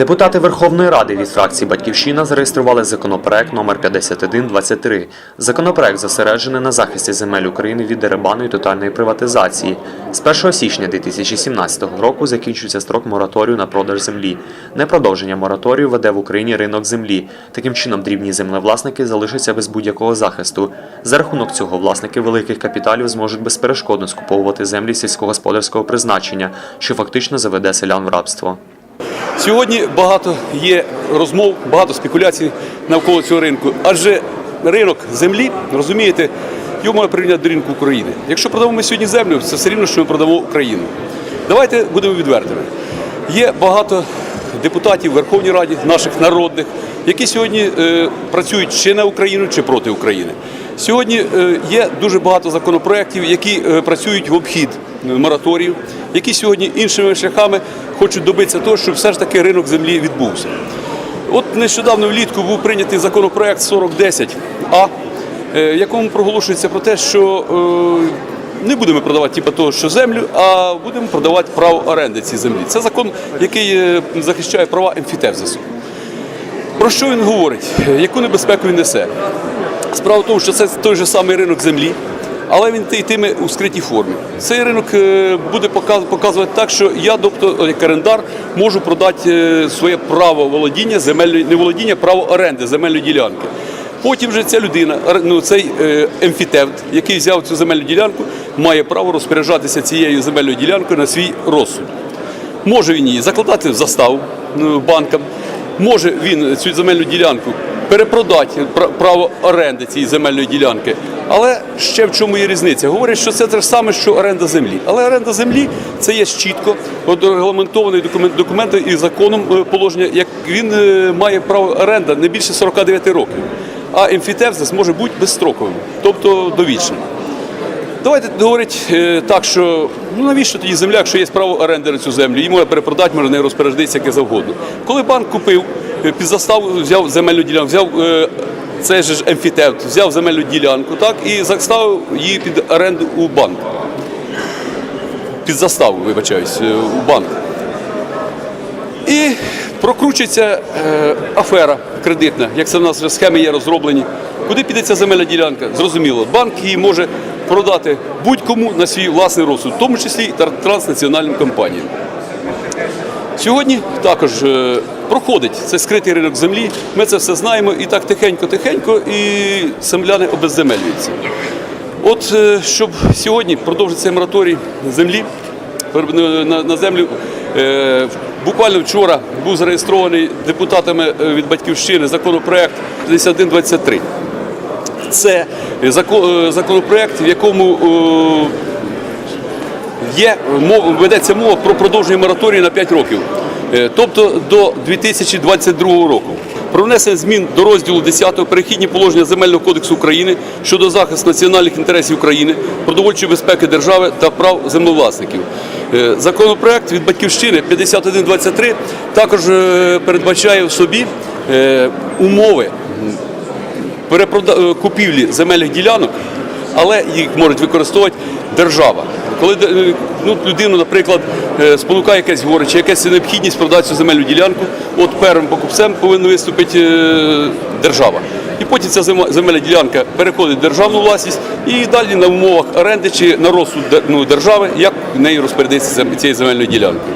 Депутати Верховної Ради від фракції Батьківщина зареєстрували законопроект номер 5123. Законопроект зосереджений на захисті земель України від дерибану і тотальної приватизації. З 1 січня 2017 року закінчується строк мораторію на продаж землі. Непродовження мораторію веде в Україні ринок землі. Таким чином, дрібні землевласники залишаться без будь-якого захисту. За рахунок цього власники великих капіталів зможуть безперешкодно скуповувати землі сільськогосподарського призначення, що фактично заведе селян в рабство. Сьогодні багато є розмов, багато спекуляцій навколо цього ринку. Адже ринок землі, розумієте, його можна порівняти до ринку України. Якщо продамо ми сьогодні землю, це все рівно, що ми продамо Україну. Давайте будемо відвертими. Є багато депутатів в Верховній Раді, наших народних, які сьогодні е, працюють чи на Україну, чи проти України. Сьогодні е, є дуже багато законопроєктів, які е, працюють в обхід е, мораторію, які сьогодні іншими шляхами хочуть добитися того, щоб все ж таки ринок землі відбувся. От нещодавно влітку був прийнятий законопроект 4010А, е, в якому проголошується про те, що е, не будемо продавати типу того, що землю, а будемо продавати право оренди цієї землі. Це закон, який е, захищає права емфітевзису. Про що він говорить? Яку небезпеку він несе? Справа в тому, що це той же самий ринок землі, але він йтиме у скритій формі. Цей ринок е, буде показувати так, що я, тобто як орендар, можу продати е, своє право володіння, земельної не володіння, право оренди земельної ділянки. Потім вже ця людина, ну, цей е, емфітевт, який взяв цю земельну ділянку, має право розпоряджатися цією земельною ділянкою на свій розсуд. Може він її закладати в заставу ну, банкам, може він цю земельну ділянку перепродати право оренди цієї земельної ділянки. Але ще в чому є різниця? Говорять, що це те ж саме, що оренда землі. Але оренда землі це є чітко регламентований документ, документом і законом е, положення, як він е, має право оренда не більше 49 років. А емфітевзис може бути безстроковим, тобто довічним. Давайте говорити е, так, що ну навіщо тоді земля, якщо є право оренди на цю землю, її можна перепродати, можна нею розпоряджатися яке завгодно. Коли банк купив е, під заставу, взяв земельну ділянку, взяв е, цей ж емфітевт, взяв земельну ділянку, так і заставив її під оренду у банк. Під заставу, вибачаюсь, у банк. І прокручується е, афера кредитна, як це в нас вже схеми є розроблені. Куди піде ця земельна ділянка? Зрозуміло, банк її може продати будь-кому на свій власний розсуд, в тому числі і транснаціональним компаніям. Сьогодні також е, проходить цей скритий ринок землі. Ми це все знаємо і так тихенько-тихенько, і земляни обезземелюються. От е, щоб сьогодні продовжити цей мораторій землі на- на, на землю. е, Буквально вчора був зареєстрований депутатами е, від батьківщини законопроект 5123. Це е, законопроект, в якому е, є ведеться мова про продовження мораторію на 5 років, тобто до 2022 року. Про внесення змін до розділу 10 перехідні положення Земельного кодексу України щодо захисту національних інтересів України, продовольчої безпеки держави та прав землевласників. Е, Законопроект від батьківщини 5123 також е, передбачає в собі е, умови купівлі земельних ділянок, але їх може використовувати держава. Коли ну, людину, наприклад, спонукає якесь горе чи якась необхідність продати цю земельну ділянку, от первим покупцем повинна виступити держава. І потім ця земельна ділянка переходить в державну власність і далі на умовах оренди чи на розсуд ну, держави, як нею розпорядитися цією земельною ділянкою.